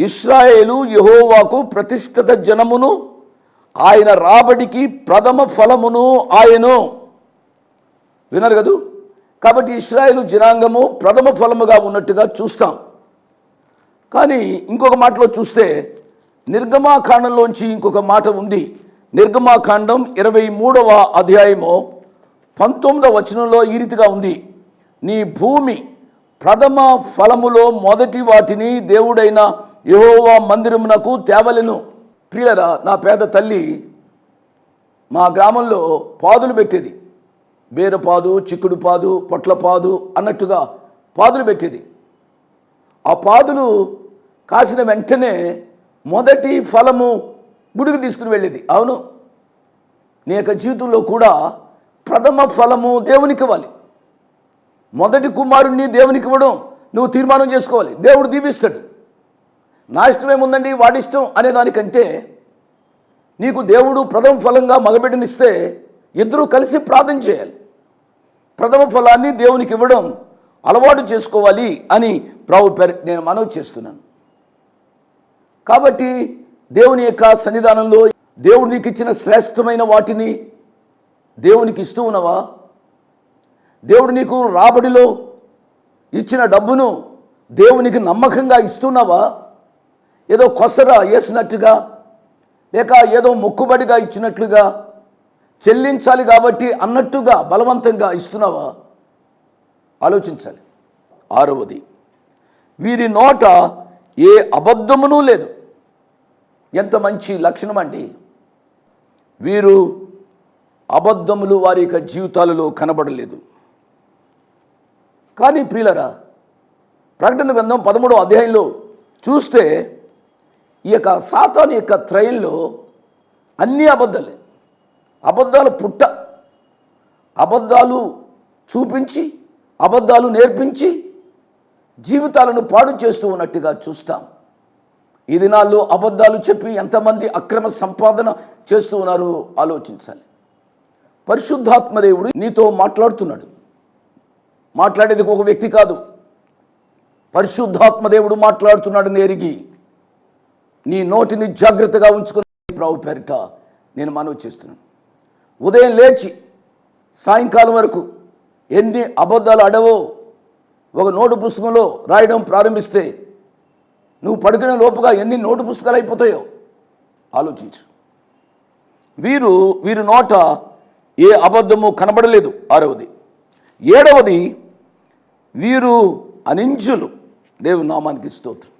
ఇస్రాయేలు యహోవాకు ప్రతిష్ఠిత జనమును ఆయన రాబడికి ప్రథమ ఫలమును ఆయను. వినరు కదూ? కాబట్టి ఇస్రాయేలు జనాంగము ప్రథమ ఫలముగా ఉన్నట్టుగా చూస్తాం. కానీ ఇంకొక మాటలో చూస్తే నిర్గమాకాండంలోంచి ఇంకొక మాట ఉంది. నిర్గమాకాండం ఇరవై మూడవ అధ్యాయము పంతొమ్మిదవ వచనంలో ఈ రీతిగా ఉంది. నీ భూమి ప్రథమ ఫలములో మొదటి వాటిని దేవుడైన యహోవా మందిరమునకు తేవలెను. ప్రియరా నా పేద తల్లి మా గ్రామంలో పాదులు పెట్టేది. బీరపాదు చిక్కుడు పాదు పొట్ల పాదు అన్నట్టుగా పాదులు పెట్టేది. ఆ పాదులు కాసిన వెంటనే మొదటి ఫలము గుడికి తీసుకుని వెళ్ళేది. అవును నీ యొక్క జీవితంలో కూడా ప్రథమ ఫలము దేవునికి ఇవ్వాలి. మొదటి కుమారుణ్ణి దేవునికి ఇవ్వడం నువ్వు తీర్మానం చేసుకోవాలి. దేవుడు దీవిస్తాడు. నా ఇష్టం ఏముందండి? వాడిష్టం అనే దానికంటే నీకు దేవుడు ప్రథమ ఫలంగా మగబిడ్డనిస్తే ఇద్దరూ కలిసి ప్రార్థన చేయాలి. ప్రథమ ఫలాన్ని దేవునికి ఇవ్వడం అలవాటు చేసుకోవాలి అని ప్రభు నేను మనవి చేస్తున్నాను. కాబట్టి దేవుని యొక్క సన్నిధానంలో దేవుడు నీకు ఇచ్చిన శ్రేష్టమైన వాటిని దేవునికి ఇస్తూ ఉన్నవా? దేవుడు నీకు రాబడిలో ఇచ్చిన డబ్బును దేవునికి నమ్మకంగా ఇస్తున్నావా ఏదో కొసర వేసినట్టుగా లేక ఏదో మొక్కుబడిగా ఇచ్చినట్లుగా చెల్లించాలి కాబట్టి అన్నట్టుగా బలవంతంగా ఇస్తున్నావా? ఆలోచించాలి. ఆరవది వీరి నోట ఏ అబద్ధమును లేదు. ఎంత మంచి లక్షణం అండి. వీరు అబద్ధములు వారి యొక్క జీవితాలలో కనబడలేదు. కానీ ప్రియులరా ప్రకటన గ్రంథం పదమూడో అధ్యాయంలో చూస్తే ఈ యొక్క సాతాను యొక్క త్రయంలో అన్ని అబద్ధాలే. అబద్ధాలు పుట్ట. అబద్ధాలు చూపించి అబద్ధాలు నేర్పించి జీవితాలను పాడు చేస్తూ ఉన్నట్టుగా చూస్తాం. ఈ దినాల్లో అబద్ధాలు చెప్పి ఎంతమంది అక్రమ సంపాదన చేస్తూ ఉన్నారో ఆలోచించాలి. పరిశుద్ధాత్మదేవుడు నీతో మాట్లాడుతున్నాడు. మాట్లాడేది ఒక వ్యక్తి కాదు. పరిశుద్ధాత్మదేవుడు మాట్లాడుతున్నాడు నేరిగి నీ నోటిని జాగ్రత్తగా ఉంచుకుని ప్రభు పేరిట నేను మనవి చేస్తున్నాను. ఉదయం లేచి సాయంకాలం వరకు ఎన్ని అబద్ధాలు అడవో ఒక నోటు పుస్తకంలో రాయడం ప్రారంభిస్తే నువ్వు పడుకునే లోపుగా ఎన్ని నోటు పుస్తకాలు అయిపోతాయో ఆలోచించు. వీరు వీరి నోట ఏ అబద్ధము కనబడలేదు. ఆరవది ఏడవది వీరు అనింజులు. దేవు నామానికి స్తోత్రం.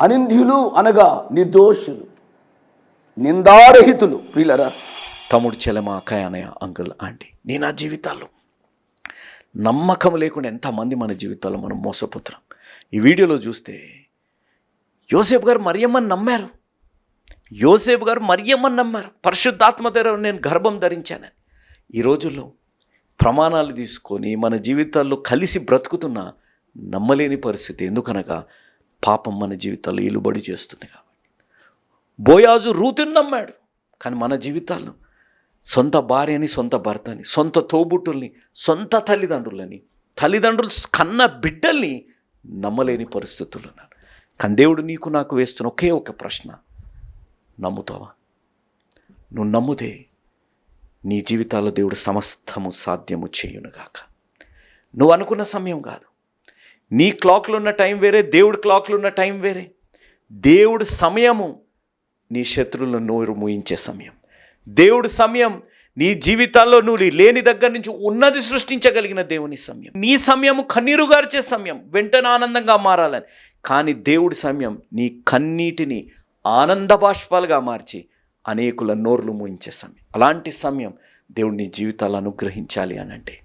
అనింద్యులు అనగా నిర్దోషులు నిందారహితులు. వీళ్ళరా తమ్ముడు చెలమా కయానయ అంకుల్ ఆంటీ నేను నా జీవితాల్లో నమ్మకం లేకుండా ఎంతమంది మన జీవితాల్లో మనం మోసపోతున్నాం. ఈ వీడియోలో చూస్తే యోసేపు గారు మరియమ్మని నమ్మారు. యోసేపు గారు మరియమ్మని నమ్మారు. పరిశుద్ధాత్మ దగ్గర నేను గర్భం ధరించానని. ఈ రోజుల్లో ప్రమాణాలు తీసుకొని మన జీవితాల్లో కలిసి బ్రతుకుతున్న నమ్మలేని పరిస్థితి ఎందుకనగా పాపం మన జీవితాల్లో ఇలుబడి చేస్తుంది కాబట్టి. బోయాజు రూతుని నమ్మాడు. కానీ మన జీవితాల్లో సొంత భార్యని సొంత భర్తని సొంత తోబుట్టుల్ని సొంత తల్లిదండ్రులని తల్లిదండ్రులు కన్న బిడ్డల్ని నమ్మలేని పరిస్థితులు ఉన్నారు. కానీ దేవుడు నీకు నాకు వేస్తున్న ఒకే ఒక ప్రశ్న. నమ్ముతావా? నువ్వు నమ్ముతే నీ జీవితాల్లో దేవుడు సమస్తము సాధ్యము చేయునుగాక. నువ్వు అనుకున్న సమయం కాదు. నీ క్లాక్లో ఉన్న టైం వేరే దేవుడి క్లాక్లో ఉన్న టైం వేరే. దేవుడు సమయము నీ శత్రువులను నోరు మూయించే సమయం. దేవుడు సమయం నీ జీవితాల్లో నువ్వు లేని దగ్గర నుంచి ఉన్నది సృష్టించగలిగిన దేవుని సమయం. నీ సమయము కన్నీరు గార్చే సమయం. వెంటనే ఆనందంగా మారాలని. కానీ దేవుడి సమయం నీ కన్నీటిని ఆనంద బాష్పాలుగా మార్చి అనేకుల నోర్లు మూయించే సమయం. అలాంటి సమయం దేవుడిని జీవితాలను జీవితాలు అనుగ్రహించాలి అని అంటే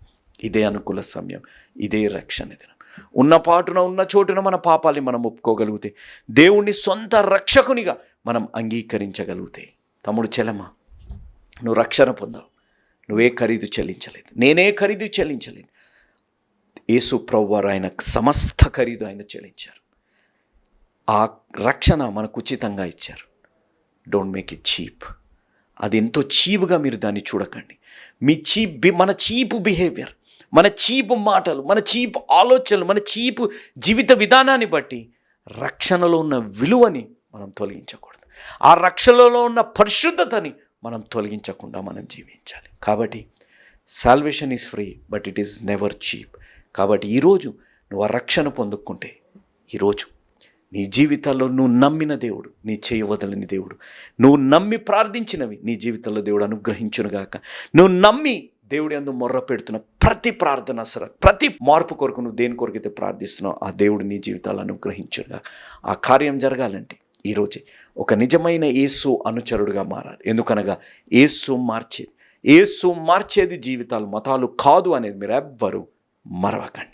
ఇదే అనుకూల సమయం ఇదే రక్షణ దినం. ఉన్న పాటున ఉన్న చోటున మన పాపాల్ని మనం ఒప్పుకోగలిగితే దేవుణ్ణి సొంత రక్షకునిగా మనం అంగీకరించగలిగితే. తమ్ముడు చెలమా నువ్వు రక్షణ పొందావు. నువ్వే ఖరీదు చెల్లించలేదు. నేనే ఖరీదు చెల్లించలేదు. యేసు ప్రవ్వారు ఆయన సమస్త ఖరీదు ఆయన చెల్లించారు. ఆ రక్షణ మనకు ఉచితంగా ఇచ్చారు. డోంట్ మేక్ ఇట్ చీప్ అది ఎంతో చీప్గా మీరు దాన్ని చూడకండి. మీ చీప్ బి మన చీపు బిహేవియర్ మన చీపు మాటలు మన చీపు ఆలోచనలు మన చీపు జీవిత విధానాన్ని బట్టి రక్షణలో ఉన్న విలువని మనం తొలగించకూడదు. ఆ రక్షణలో ఉన్న పరిశుద్ధతని మనం తొలగించకుండా మనం జీవించాలి. కాబట్టి salvation is free but it is never cheap కాబట్టి ఈరోజు నువ్వు ఆ రక్షణ పొందుకుంటే ఈరోజు నీ జీవితంలో నువ్వు నమ్మిన దేవుడు నీ చేయవదలని దేవుడు నువ్వు నమ్మి ప్రార్థించినవి నీ జీవితంలో దేవుడు అనుగ్రహించునుగాక. నువ్వు నమ్మి దేవుడి అందు మొర్ర పెడుతున్న ప్రతి ప్రార్థన సరే ప్రతి మార్పు కొరకు నువ్వు దేని కొరకైతే ప్రార్థిస్తున్నావు ఆ దేవుడు నీ జీవితాలు అనుగ్రహించునుగా. ఆ కార్యం జరగాలంటే ఈరోజే ఒక నిజమైన ఏసు అనుచరుడుగా మారాలి. ఎందుకనగా ఏసు మార్చేది. ఏసు మార్చేది జీవితాలు మతాలు కాదు అనేది మీరు ఎవ్వరూ మరవకండి.